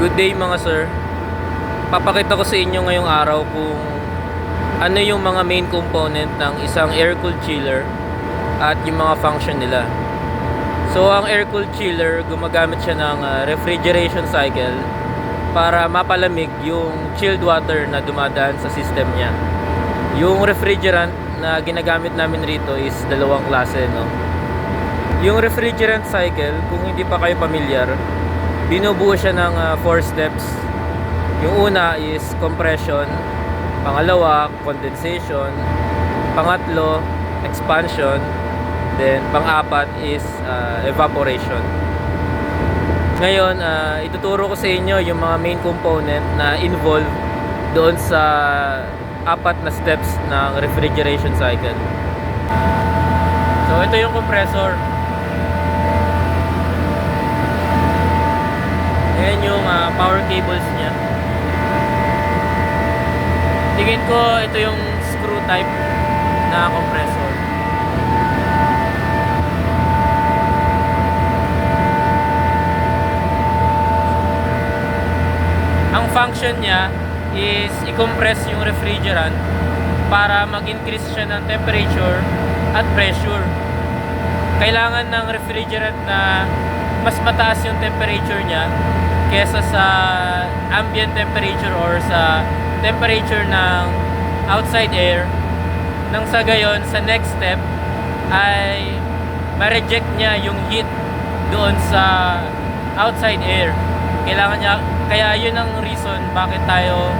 Good day mga sir. Papakita ko sa inyo ngayong araw kung ano yung mga main component ng isang air-cooled chiller at yung mga function nila. So ang air-cooled chiller, gumagamit siya ng ah, refrigeration cycle para mapalamig yung chilled water na dumadaan sa system niya. Yung refrigerant na ginagamit namin rito is dalawang klase, no? Yung refrigerant cycle, kung hindi pa kayo pamilyar, binubuo siya ng 4 steps. Yung una is compression, pangalawa, condensation, pangatlo, expansion, then pang-apat is uh, evaporation. Ngayon, uh, ituturo ko sa inyo yung mga main component na involved doon sa apat na steps ng refrigeration cycle. So, ito yung compressor. Ayan yung ah, power cables niya. Tingin ko ito yung screw type na compressor. Ang function niya is i-compress yung refrigerant para mag-increase siya ng temperature at pressure. Kailangan ng refrigerant na mas mataas yung temperature niya kesa sa ambient temperature or sa temperature ng outside air nang sa gayon sa next step ay ma-reject niya yung heat doon sa outside air kailangan niya kaya yun ang reason bakit tayo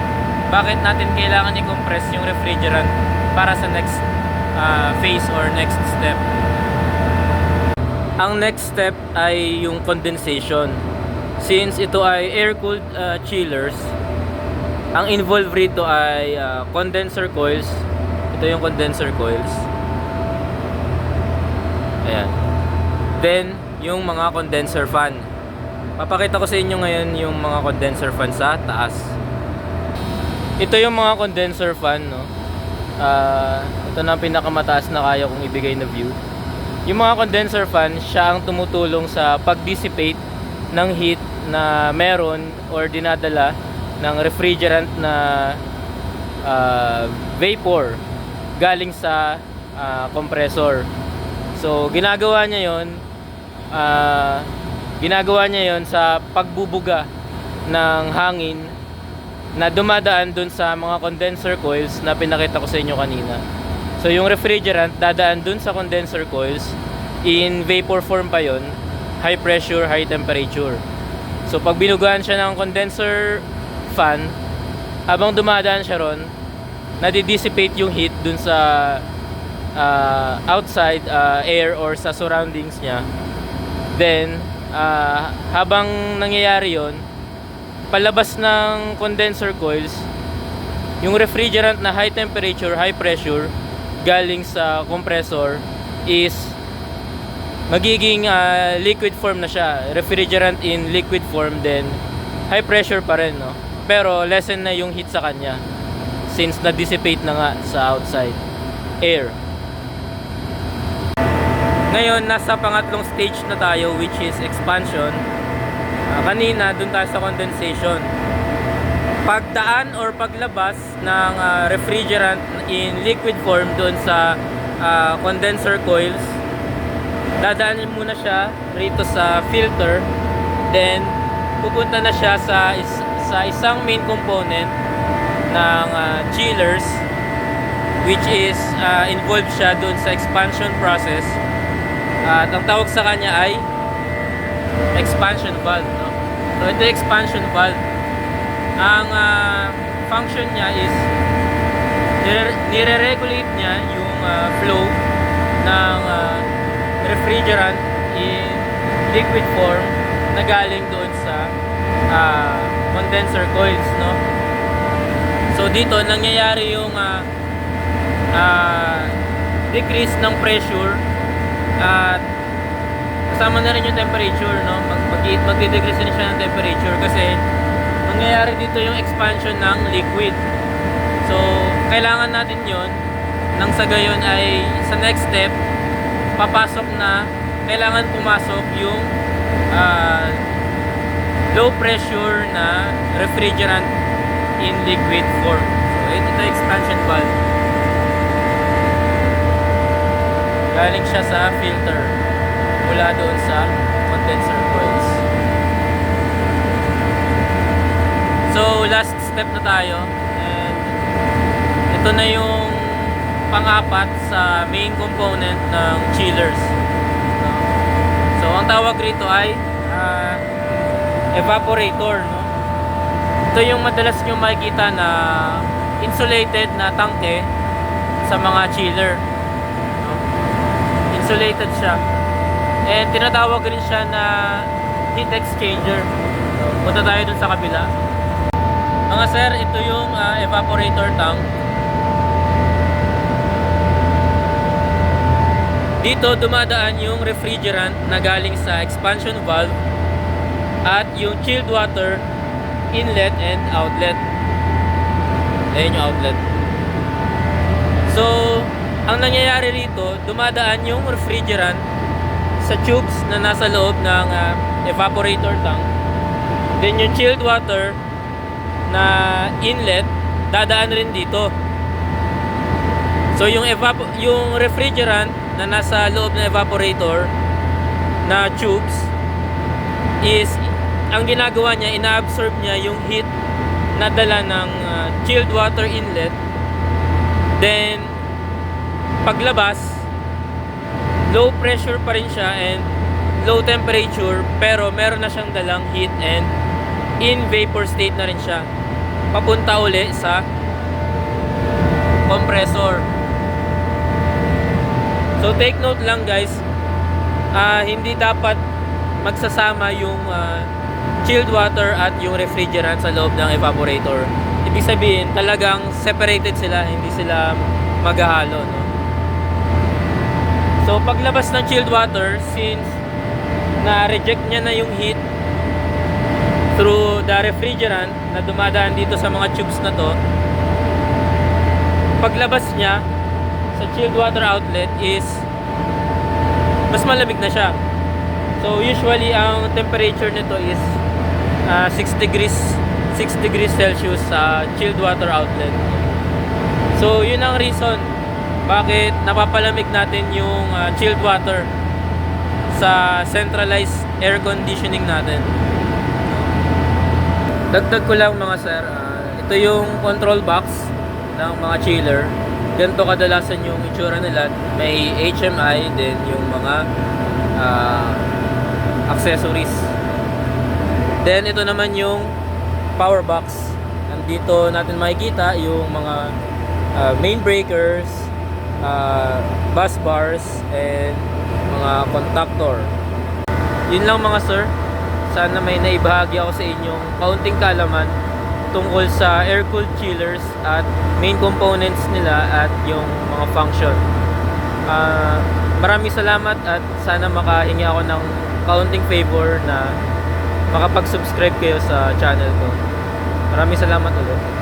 bakit natin kailangan i-compress yung refrigerant para sa next ah, phase or next step ang next step ay yung condensation. Since ito ay air-cooled uh, chillers, ang involved rito ay uh, condenser coils. Ito yung condenser coils. Ayan. Then, yung mga condenser fan. Papakita ko sa inyo ngayon yung mga condenser fan sa taas. Ito yung mga condenser fan, no? Ah, ito na ang pinakamataas na kaya kong ibigay na view. Yung mga condenser fan, siya ang tumutulong sa pag-dissipate ng heat na meron or dinadala ng refrigerant na ah, vapor galing sa ah, compressor. So, ginagawa niya yon ah, ginagawa niya yon sa pagbubuga ng hangin na dumadaan dun sa mga condenser coils na pinakita ko sa inyo kanina. So yung refrigerant dadaan dun sa condenser coils in vapor form pa yon, high pressure, high temperature. So pag binugaan siya ng condenser fan, habang dumadaan siya ron, nadi-dissipate yung heat dun sa ah, outside ah, air or sa surroundings niya. Then, ah, habang nangyayari yon, palabas ng condenser coils, yung refrigerant na high temperature, high pressure, galing sa compressor is magiging ah, liquid form na siya. Refrigerant in liquid form then high pressure pa rin, no? Pero lessen na yung heat sa kanya since na-dissipate na nga sa outside air. Ngayon, nasa pangatlong stage na tayo which is expansion. Ah, kanina, dun tayo sa condensation. Pagdaan or paglabas ng ah, refrigerant in liquid form doon sa ah, condenser coils, dadaanin muna siya rito sa filter. Then, pupunta na siya sa, is- sa isang main component ng ah, chillers which is ah, involved siya doon sa expansion process. At ang tawag sa kanya ay expansion valve. No? So, ito expansion valve. Ang ah, function niya is nire- nire-regulate niya yung ah, flow ng ah, refrigerant in liquid form na galing doon sa ah, condenser coils, no? So dito nangyayari yung ah, ah, decrease ng pressure at kasama na rin yung temperature, no? Mag mag magde-decrease na siya ng temperature kasi mangyayari dito yung expansion ng liquid. So, kailangan natin yon nang sa gayon ay sa next step papasok na kailangan pumasok yung ah, low pressure na refrigerant in liquid form. So, ito ito expansion valve. Galing siya sa filter mula doon sa condenser coils. So, last step na tayo. And ito na yung pang-apat sa main component ng chillers. So, ang tawag rito ay ah, evaporator. No? Ito yung madalas nyo makikita na insulated na tangke sa mga chiller. No? Insulated siya. And tinatawag rin siya na heat exchanger. Punta tayo dun sa kabila. Mga sir, ito yung ah, evaporator tank. Dito dumadaan yung refrigerant na galing sa expansion valve at yung chilled water inlet and outlet. Ayan yung outlet. So, ang nangyayari rito, dumadaan yung refrigerant sa tubes na nasa loob ng ah, evaporator tank. Then yung chilled water na inlet, dadaan rin dito. So yung evap yung refrigerant na nasa loob ng evaporator na tubes is ang ginagawa niya, ina-absorb niya yung heat na dala ng uh, chilled water inlet. Then paglabas, low pressure pa rin siya and low temperature pero meron na siyang dalang heat and in vapor state na rin siya. Papunta uli sa compressor. So take note lang guys, ah hindi dapat magsasama yung ah, chilled water at yung refrigerant sa loob ng evaporator. Ibig sabihin, talagang separated sila, hindi sila maghahalo. No? So paglabas ng chilled water, since na-reject niya na yung heat through the refrigerant na dumadaan dito sa mga tubes na to, paglabas niya sa chilled water outlet is mas malamig na siya. So usually ang temperature nito is ah, 6 degrees 6 degrees Celsius sa chilled water outlet. So yun ang reason bakit napapalamig natin yung ah, chilled water sa centralized air conditioning natin. Dagdag ko lang mga sir, ah, ito yung control box ng mga chiller. Ganito kadalasan yung itsura nila. May HMI, then yung mga ah, accessories. Then ito naman yung power box. Nandito natin makikita yung mga ah, main breakers, ah, bus bars, and mga contactor. Yun lang mga sir. Sana may naibahagi ako sa inyong kaunting kalaman tungkol sa air-cooled chillers at main components nila at yung mga function. Ah, maraming salamat at sana makahingi ako ng kaunting favor na makapag-subscribe kayo sa channel ko. Maraming salamat ulit.